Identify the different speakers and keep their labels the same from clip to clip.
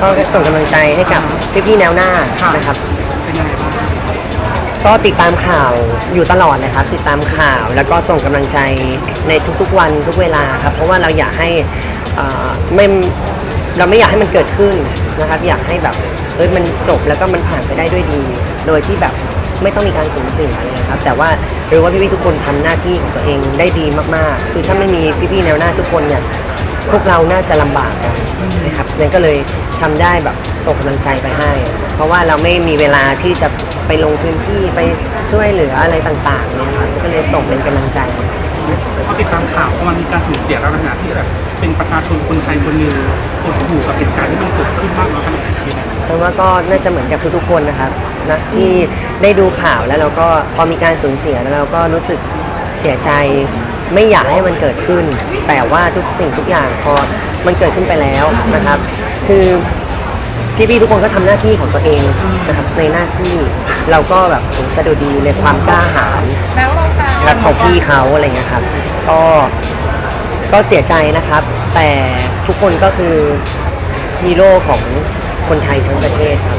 Speaker 1: ก็ส่งกำลังใจให้กับพี่ๆแนวหน้านะครับ
Speaker 2: เป็นยังไงบ้าง
Speaker 1: ก็ติดตามข่าวอยู่ตลอดนะครับ ติดตามข่าวแล้วก็ส่งกำลังใจในทุกๆวันทุกเวลาครับ เพราะว่าเราอยากให้เอ่อไม่เราไม่อยากให้มันเกิดขึ้นนะครับ อยากให้แบบเอ้ยมันจบแล้วก็มันผ่านไปได้ด้วยดี โดยที่แบบไม่ต้องมีการสูญเสียอะไรนะครับ แต่ว่ารู้ว่าพี่ๆทุกคนทำหน้าที่ของตัวเองได้ดีมากๆ คือถ้าไม่มีพี่ๆแนวหน้าทุกคนเนี่ย พวกเราน่าจะลำบากกันนะครับนั่นก็เลยทำได้แบบส่งกำลังใจไปให้ เพราะว่าเราไม่มีเวลาที่จะไปลงพื้นที่ไปช่วยเหลืออะไรต่างๆเนี่ยครับก็เลยส่งเป็นกำลังใจ
Speaker 2: พอติดตามข่าวว่ามันมีการสูญเสียแล้วนะที่แบบเป็นประชาชนคนไทยคนหนึ่งกดหูกับเหตุการณ์ที่มันเกิดขึ้นบ้างแล้วขนาดไหนพี่แบงค์
Speaker 1: เพราะว่าก็น่าจะเหมือนกับทุกๆคนนะครับนะที่ได้ดูข่าวแล้วเราก็พอมีการสูญเสียแล้วเราก็รู้สึกเสียใจ ไม่อยากให้มันเกิดขึ้น แต่ว่าทุกสิ่งทุกอย่างพอมันเกิดขึ้นไปแล้วนะครับ คือพี่ๆทุกคนก็ทำหน้าที่ของตัวเองนะครับในหน้าที่เราก็แบบสะดุดีในความกล้าหาญ
Speaker 3: แล้วเราการ
Speaker 1: ครับของพี่เขาอะไรเงี้ยครับ ก็ก็เสียใจนะครับ แต่ทุกคนก็คือฮีโร่ของคนไทยทั้งประเทศครับ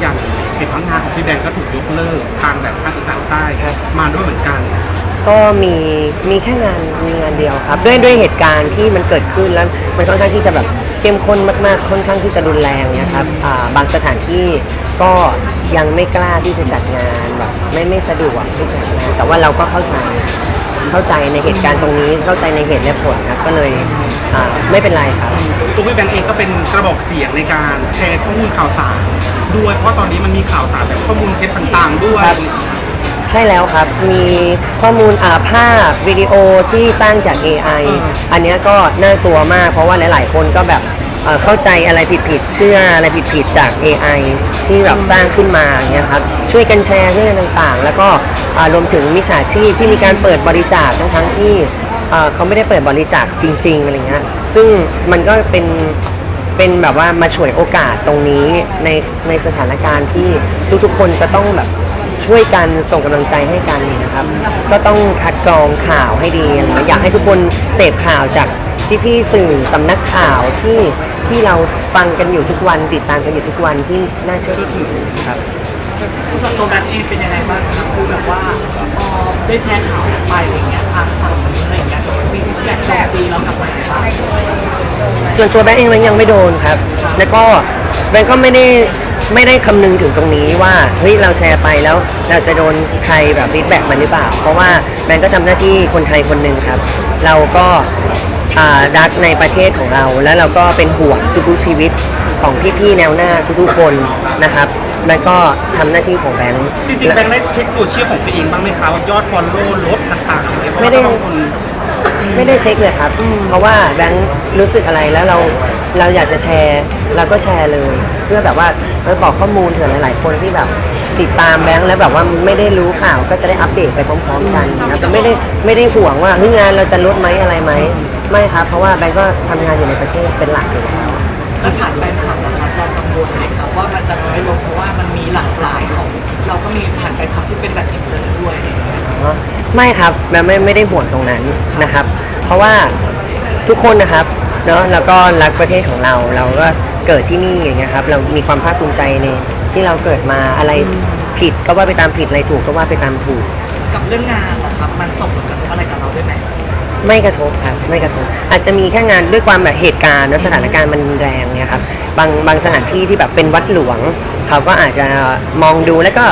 Speaker 2: อย่างเหตุพังงานของพี่แบงก็ถูกยกเลิกทางแบบภาคอีสานใต้มาด้วยเหมือนกัน
Speaker 1: ก็มีมีแค่งานมีงานเดียวครับ ด้วยด้วยเหตุการณ์ที่มันเกิดขึ้นแล้วมันค่อนข้างที่จะแบบเข้มข้นมากๆ ค่อนข้างที่จะรุนแรงเนี่ยครับอ่าบางสถานที่ก็ยังไม่กล้าที่จะจัดงานแบบไม่ไม่สะดวกที่จะจัดงานแต่ว่าเราก็เข้าใจเข้าใจในเหตุการณ์ตรงนี้เข้าใจในเหตุและผลครับก็เลยอ่าไม่เป็นไรครับ
Speaker 2: ตัวพี่แบงค์เองก็เป็นกระบอกเสียงในการแชร์ข้อมูลข่าวสารด้วยเพราะตอนนี้มันมีข่าวสารแบบข้อมูลเท็จต่างๆด้วย
Speaker 1: ครับ ใช่แล้วครับ มีข้อมูลอาภาพวิดีโอที่สร้างจาก AI อันเนี้ยก็น่ากลัวมาก เพราะว่าหลาย ๆ คนก็แบบเอ่อเข้าใจอะไรผิด ๆ เชื่ออะไรผิด ๆ จาก AI ที่แบบสร้างขึ้นมาอย่างเงี้ยครับ ช่วยกันแชร์ช่วยกันต่าง ๆ แล้วก็อ่ารวมถึงมิจฉาชีพที่มีการเปิดบริจาคทั้งๆที่เอ่อเขาไม่ได้เปิดบริจาคจริง ๆ อะไรเงี้ย ซึ่งมันก็เป็น เป็นแบบว่ามาฉวยโอกาสตรงนี้ในในสถานการณ์ที่ทุกๆคนจะต้องแบบช่วยกันส่งกำลังใจให้กันนะครับ ก็ต้องคัดกรองข่าวให้ดีอะไรเงี้ยอยากให้ทุกคนเสพข่าวจากพี่ๆสื่อสำนักข่าวที่ที่เราฟังกันอยู่ทุกวันติดตามกันอยู่ทุกวันที่น่าเชื่อถือครับ
Speaker 4: คือตัวแบงค์เองเป็นยังไงบ้างครับคือแบบว่าพอได้แชร์ข่าวไปอะไรเงี้ยทางฝั่งนี้อะไรเงี้ยมีที่อยากโจมตีเรากลับมาบ้าง
Speaker 1: ส่วนตัวแบงค์เองแบงค์ยังไม่โดนครับ แล้วก็แบงค์ก็ไม่ได้ไม่ได้คำนึงถึงตรงนี้ว่าเฮ้ยเราแชร์ไปแล้วเราจะโดนใครแบบฟีดแบ็กมันหรือเปล่า เพราะว่าแบงค์ก็ทำหน้าที่คนไทยคนหนึ่งครับ เราก็รักในประเทศของเรา แล้วเราก็เป็นห่วงทุกๆชีวิตของพี่ๆแนวหน้าทุกๆคนนะครับ แบงค์ก็ทำหน้าที่ของแบงค์
Speaker 2: จริงๆแบงค์ได้เช็คโซเชียลของตัวเองบ้างไหมคะว่ายอดฟอลโล่ลดต่างๆอะไรเงี้ยเพราะ
Speaker 1: ไม่ได้
Speaker 2: ว่าบางคน
Speaker 1: ไม่ได้เช็คเลยครับ เพราะว่าแบงค์รู้สึกอะไรแล้วเราเราอยากจะแชร์เราก็แชร์เลย เพื่อแบบว่าเออบอกข้อมูลเผื่อหลาย ๆ คนที่แบบติดตามแบงค์แล้วแบบว่าไม่ได้รู้ข่าวก็จะได้อัปเดตไปพร้อม ๆ กันนะแต่ไม่ได้ไม่ได้ห่วงว่าเฮ้ยงานเราจะลดไหมอะไรไหมไม่ครับ เพราะว่าแบงค์ก็ทำงานอยู่ในประเทศเป็นหลักอยู่แล้ว
Speaker 4: แล้วฐานแฟนคลับนะครับเรากัง วลไหมครับว่ามันจะน้อยลงเพราะว่ามันมีหลากหลายของ เราก็มีฐานแฟนคลับที่เป็นแบบอินเตอร์ด้วยอะไรเงี้ย
Speaker 1: อ๋อไม่ครับแบงค์ไม่ไม่ได้ห่วงตรงนั้นนะครับ เพราะว่าทุกคนนะครับเนาะแล้วก็รักประเทศของเรา เราก็เกิดที่นี่อย่างเงี้ยครับเรามีความภาคภูมิใจในที่เราเกิดมาอะไรผิดก็ว่าไปตามผิดอะไรถูกก็ว่าไปตามถูก
Speaker 4: กับเรื่องงานนะครับ มันส่งผลกระทบอะไรกับเราด้วยไหม
Speaker 1: ไม่กระทบครับไม่กระทบ อาจจะมีแค่งานด้วยความแบบเหตุการณ์และสถานการณ์มันรุนแรงเนี่ยครับบางบางสถานที่ที่แบบเป็นวัดหลวง เขาก็อาจจะมองดูแล้วก็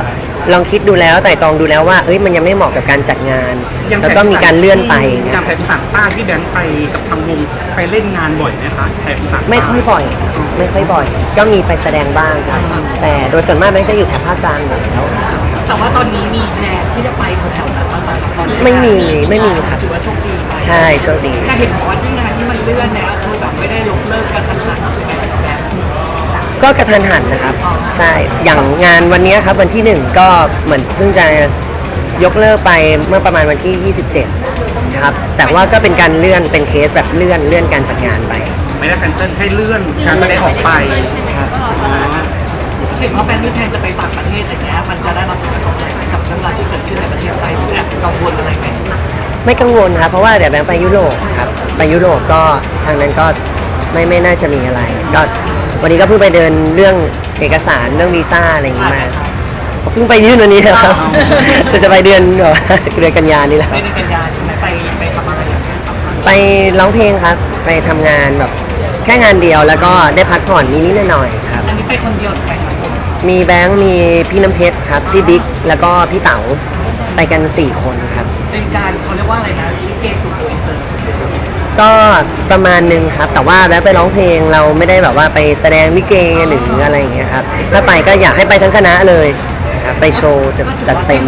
Speaker 1: ลองคิดดูแล้วแต่ตรองดูแล้วว่าเอ้ยมันยังไม่เหมาะกับการจัดงาน
Speaker 2: อย่าง
Speaker 1: แล้วก็มีการเลื่อนไป
Speaker 2: อ
Speaker 1: เนี่ย
Speaker 2: ย่างแถบอีสานใต้ที่แบงค์ไปกับทางวงไปเล่นงานบ่อยไหมคะแถบอีสานใต้
Speaker 1: ไม่ค่อยบ่อยไม่ค่อยบ่อย ก็มีไปแสดงบ้างครับ แต่โดยส่วนมากแม่งจะอยู่แถบภาคกลางอยู่แล้ว
Speaker 4: แต่ว่าตอนนี้มีแพลนที่จะไปแถวๆนั้นบ้างไหมครับตอนนี้
Speaker 1: ไม่มีไม่มีครับ
Speaker 4: ถือว่าโชคดีไป
Speaker 1: ใช่โชคดี
Speaker 4: ก็เห็นบอกว่าที่งานที่มันเลื่อนเนี่ยคือแบบไม่ได้ยกเลิกกันทันทีใช่ไหมแบบ
Speaker 1: ก็กระทันหันนะครับ ใช่อย่างงานวันนี้ครับวันที่หนึ่งก็เหมือนเพิ่งจะยกเลิกไปเมื่อประมาณวันที่ 27 ครับ แต่ว่าก็เป็นการเลื่อนเป็นเคสแบบเลื่อนเลื่อนการจัดงานไป
Speaker 2: ไม่ได้แคนเซิลให้เลื่อนการแสดงออกไป
Speaker 4: เห็นว่าแฟนที่แพนจะไปต่างประเทศอย่างเงี้ยมันจะได้รับผลกระทบอะไรไหมกับเรื่องราวที่เกิดขึ้นในประเทศไทยหรือแอบกังวลอะไรไหม
Speaker 1: ไม่กังวลครับ เพราะว่าเดี๋ยวแบงค์ไปยุโรปครับไปยุโรปก็ทางนั้นก็ไม่ไม่น่าจะมีอะไร ก็วันนี้ก็เพิ่งไปเดินเรื่องเอกสารเรื่องวีซ่าอะไรอย่างงี้มาเพิ่งไปยื่นวันนี้นะครับแต่จะไปเดือนเอ่อเดือนกันยานี่แหละค
Speaker 4: ใน
Speaker 1: รับ
Speaker 4: เดือนกันยาใช่ไหมไปไปทำอะไรอย่างเงี้ยครับ
Speaker 1: ไปร้องเพลงครับ ไปทำงานแบบแค่งานเดียวแล้วก็ได้พักผ่อนนิดๆหน่อยๆครับ
Speaker 4: อันนี้ไปคนเดียวหรือไปกับคน
Speaker 1: มีแบงค์มีพี่น้ำเพชรครับ พี่บิ๊กแล้วก็พี่เต๋าไปกัน 4 คนครับ
Speaker 4: เป็นการเขาเรียกว่าอะไรนะลิเกสู่โกอินเตอร์
Speaker 1: ก็ประมาณหนึงครับ แต่ว่าแวะไปร้องเพลงเราไม่ได้แบบว่าไปแสดงลิเกหรืออะไรอย่างเงี้ยครับ ถ้าไปก็อยากให้ไปทั้งคณะเลยครับไปโชว์จัดจัดเต็ม